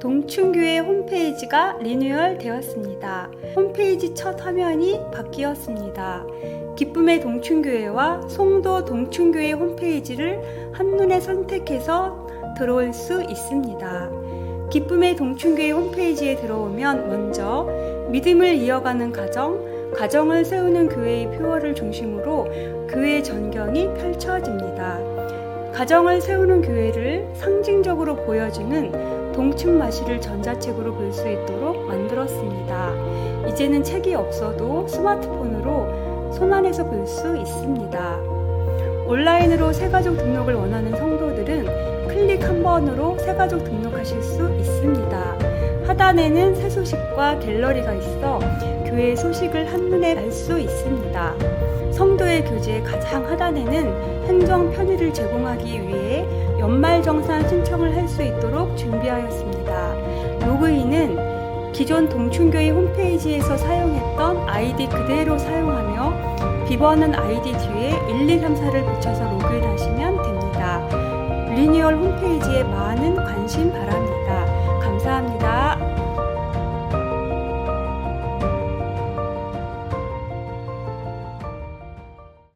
동춘교회 홈페이지가 리뉴얼 되었습니다. 홈페이지 첫 화면이 바뀌었습니다. 기쁨의 동춘교회와 송도 동춘교회 홈페이지를 한눈에 선택해서 들어올 수 있습니다. 기쁨의 동춘교회 홈페이지에 들어오면 먼저 믿음을 이어가는 가정, 가정을 세우는 교회의 표어를 중심으로 교회 전경이 펼쳐집니다. 가정을 세우는 교회를 상징적으로 보여주는 동춘마시를 전자책으로 볼 수 있도록 만들었습니다. 이제는 책이 없어도 스마트폰으로 손안에서 볼 수 있습니다. 온라인으로 새가족 등록을 원하는 성도들은 클릭 한 번으로 새가족 등록하실 수 있습니다. 하단에는 새 소식과 갤러리가 있어 교회 소식을 한눈에 알 수 있습니다. 성도의 교재 가장 하단에는 행정 편의를 제공하기 위해 연말정산 신청을 할 수 있도록 준비하였습니다. 로그인은 기존 동춘교회 홈페이지에서 사용했던 아이디 그대로 사용하며 비번은 아이디 뒤에 1, 2, 3, 4를 붙여서 로그인하시면 됩니다. 리뉴얼 홈페이지에 많은 관심 바랍니다.